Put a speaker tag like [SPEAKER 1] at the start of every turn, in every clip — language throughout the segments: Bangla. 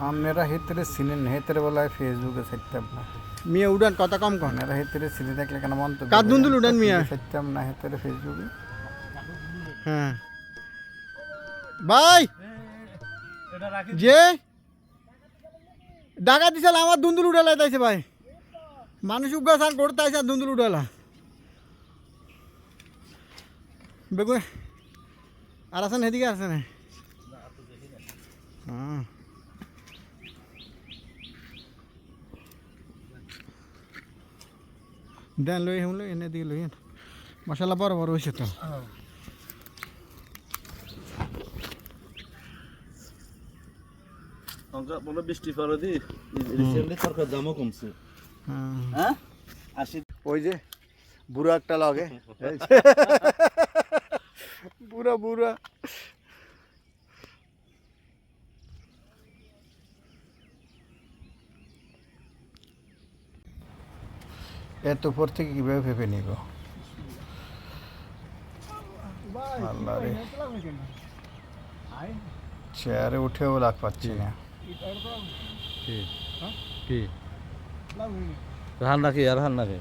[SPEAKER 1] আপনারা হেতরে চিনেন হেতরে বলায় ফেসবুকে ছাড়তাম না
[SPEAKER 2] মিয়া উড়ান কথা কম কন
[SPEAKER 1] আপনারা হেতরে চিনে থাকলে কেন মন্তব্য
[SPEAKER 2] কার দুন্দুল উড়ান মিয়া?
[SPEAKER 1] ছাড়তাম না হেতরে ফেসবুকে
[SPEAKER 2] হ্যাঁ ভাই যে ডাকা দিছিল আমার দুন্দুল উড়ালা তাইছে ভাই মানুষ উগা সান করতে আইসা দুন্দুল উড়ালা বেগুন আর আছেন এদিকে আছে না হ্যাঁ দেন লই হেম লই এনে দিয়ে লই মশলা বড় বড় হয়েছে তো।
[SPEAKER 3] বৃষ্টি পড়ে দি। রিসেন্টলি সরকার দামও কমছে।
[SPEAKER 2] হ্যাঁ।
[SPEAKER 3] হ্যাঁ? আশি
[SPEAKER 1] ওই যে বুড়া একটা লাগে। বুড়া বুড়া। এত উপর থেকে কীভাবে ভেবে নিব? আল্লাহ রে। চেয়ারে উঠেও লাগ পাচ্ছি না।
[SPEAKER 3] কি? রাহান নাকি? আর হান নাকি?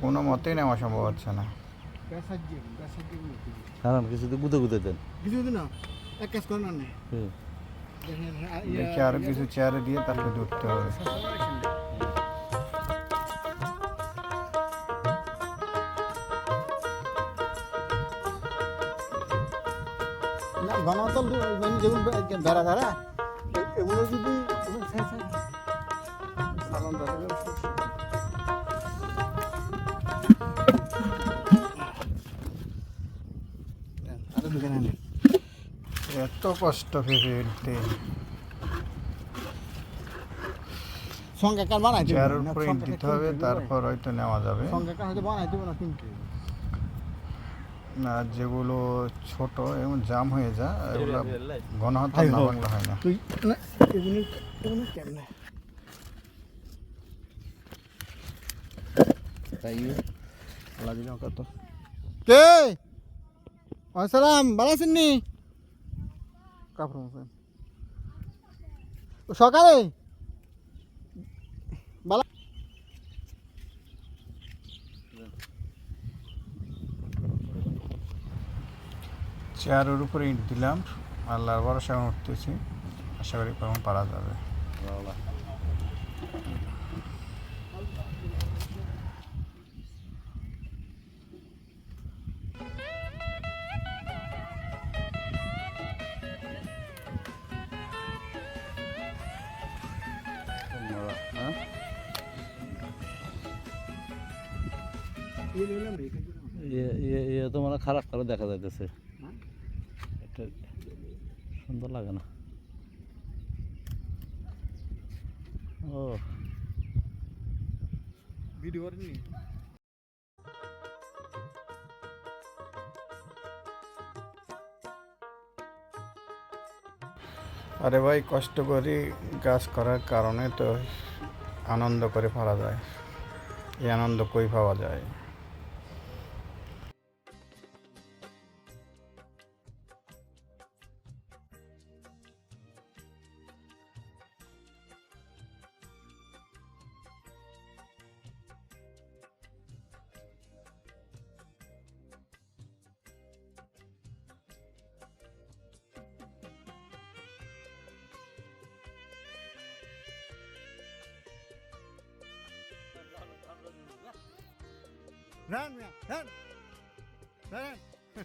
[SPEAKER 1] কোনো মতেই নেওয়া সম্ভব হচ্ছে না।
[SPEAKER 3] হারান কিছু তো গুঁতে গুঁতে দেন।
[SPEAKER 2] কিছু না এক কাজ করেন না
[SPEAKER 3] হুম।
[SPEAKER 1] দেখি আরও কিছু চেয়ারে দিয়ে তারপরে ধরতে হবে।
[SPEAKER 2] না ঘনতল মানে যেগুলো বেড়া ধারা এগুলো যদি
[SPEAKER 1] এত কষ্ট ভেবে উঠতে
[SPEAKER 2] সঙ্গে কার বানাই দেবো?
[SPEAKER 1] দিতে হবে তারপর হয়তো নেওয়া যাবে।
[SPEAKER 2] সঙ্গে কার হয়তো বানাই দেবো না কিনতে
[SPEAKER 1] না যেগুলো ছোট এবং জাম হয়ে যায় এগুলো ঘন হাতে না। বাংলা হয় না।
[SPEAKER 2] এগুলো এগুলো কেমনে?
[SPEAKER 3] তাই
[SPEAKER 2] লাগিল কত কে? আসসালাম ভালো আছেন নি? কাপড় মোছেন। সকালে?
[SPEAKER 1] চেয়ারের উপরে ইট দিলাম আল্লাহর সামনে উঠতেছি। আশা করি কখন পারা যাবে।
[SPEAKER 3] ইয়ে তো মানে খারাপ করে দেখা যাইতেছে। এটা সুন্দর লাগে না। ও।
[SPEAKER 2] ভিডিও
[SPEAKER 1] আরে ভাই কষ্ট করে কাজ করার কারণে তো আনন্দ করে পারা যায়। এই আনন্দ কই পাওয়া যায়?
[SPEAKER 2] Run, run, run. Run.